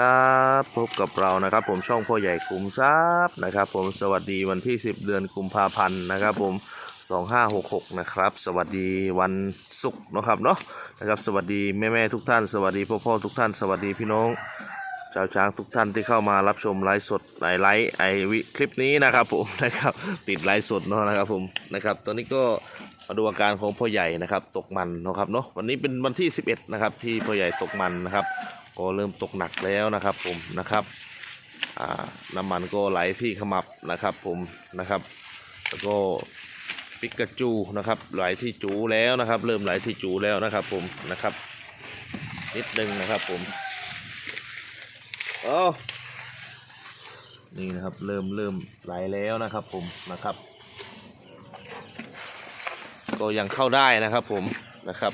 ครับพบกับเรานะครับ ผมช่องพ่อใหญ่คุมทรัพย์นะครับ ผมสวัสดีวันที่ 10 เดือนกุมภาพันธ์นะครับ ผม 2566 นะครับ สวัสดีวันศุกร์นะครับเนาะนะครับ สวัสดีแม่ๆทุกท่าน สวัสดีพ่อพ่อทุกท่าน สวัสดีพี่น้องชาวช้างทุกท่านที่เข้ามารับชมไลฟ์สดไอไลฟ์ไอวิคลิปนี้นะครับผมนะครับติดไลฟ์สดเนาะนะครับผมนะครับตอนนี้ก็มาดูอาการของพ่อใหญ่นะครับ ตกมันนะครับเนาะวันนี้เป็นวันที่ 11 นะครับ ที่พ่อใหญ่ตกมันนะครับ ก็เริ่มตกหนักแล้วนะครับผมนะครับน้ำมันก็ไหลที่ขมับนะครับผมนะครับ แล้วก็ปิกาจูนะครับไหลที่จูแล้วนะครับ เริ่มไหลที่จูแล้วนะครับผมนะครับ นิดนึงนะครับผมโอ้นี่นะครับเริ่มเริ่มไหลแล้วนะครับผมนะครับ ก็ยังเข้าได้นะครับผมนะครับ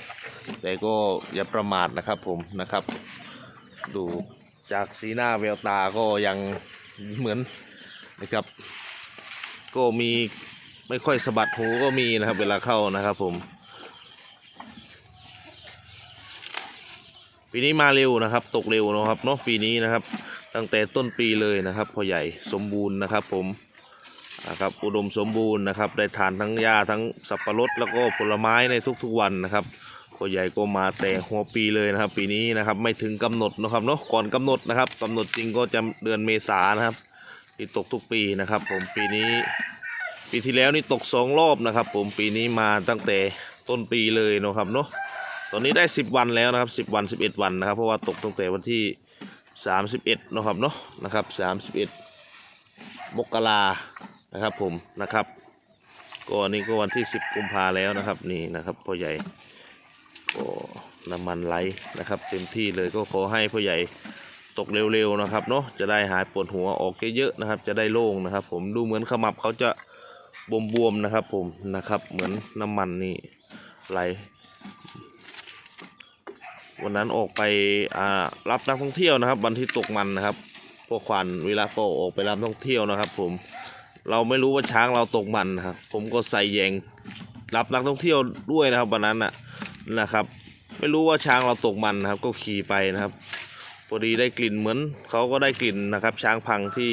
แต่ก็อย่าประมาทนะครับผมนะครับ ดูจากสีหน้าแววตาก็ยังเหมือนนะครับ ก็มีไม่ค่อยสะบัดหูก็มีนะครับ เวลาเข้านะครับผม ปีนี้มาเร็วนะครับ ตกเร็วนะครับเนาะปีนี้นะครับ ตั้งแต่ต้นปีเลยนะครับพ่อใหญ่สมบูรณ์นะครับ ผมนะครับอุดมสมบูรณ์นะครับ ได้ทานทั้งหญ้าทั้งสับปะรดแล้วก็ผลไม้ในทุกๆวันนะครับ พอใหญ่ก็มาแต่หัวปีเลยนะครับ ปีนี้นะครับไม่ถึงกำหนดนะครับเนาะก่อนกำหนดนะครับกำหนดจริงก็จะเดือนเมษานะครับที่ตกทุกปีนะครับ ผมปีนี้ ปีที่แล้วนี่ตกสองรอบนะครับ ผมปีนี้มาตั้งแต่ต้นปีเลยนะครับเนาะตอนนี้ได้สิบวันแล้วนะครับสิบวันสิบเอ็ดวันนะครับ เพราะว่าตกตั้งแต่วันที่สามสิบเอ็ดนะครับเนาะนะครับสามสิบเอ็ดมกรานะครับผมนะครับก็อันนี้ก็วันที่สิบกุมภาแล้วนะครับนี่นะครับพ่อใหญ่ น้ำมันไหลนะครับ เต็มที่เลยก็ขอให้พ่อใหญ่ตกเร็วๆนะครับเนาะจะได้หายปวดหัวออกเยอะๆนะครับ จะได้โล่งนะครับ ผมดูเหมือนขมับเขาจะบวมๆนะครับ ผมนะครับเหมือนน้ำมันนี่ไหลวันนั้นออกไปรับนักท่องเที่ยวนะครับ วันที่ตกมันนะครับพวกควันเวลาก็ออกไปรับนักท่องเที่ยวนะครับ ผมเราไม่รู้ว่าช้างเราตกมันนะครับผมก็ใส่แยงรับนักท่องเที่ยวด้วยนะครับวันนั้นน่ะนะครับ ไม่รู้ว่าช้างเราตกมันนะครับ ก็ขี่ไปนะครับพอดีได้กลิ่นเหมือนเขาก็ได้กลิ่นนะครับ ช้างพังที่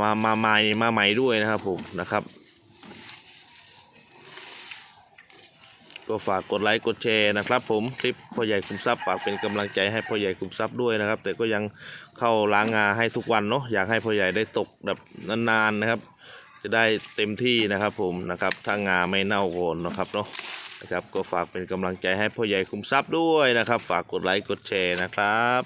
มามาใหม่มาใหม่ด้วยนะครับผมนะครับ ก็ฝากกดไลค์กดแชร์นะครับ ผมคลิปพ่อใหญ่คุมทรัพย์ฝากเป็นกำลังใจให้พ่อใหญ่คุมทรัพย์ด้วยนะครับ แต่ก็ยังเข้าล้างงาให้ทุกวันเนาะอยากให้พ่อใหญ่ได้ตกแบบนานๆนะครับ จะได้เต็มที่นะครับ ผมนะครับถ้างาไม่เน่าโวนนะครับเนาะ นะครับก็ฝากเป็นกำลังใจให้พ่อใหญ่คุมทรัพย์ด้วยนะครับ ฝากกดไลค์กดแชร์นะครับ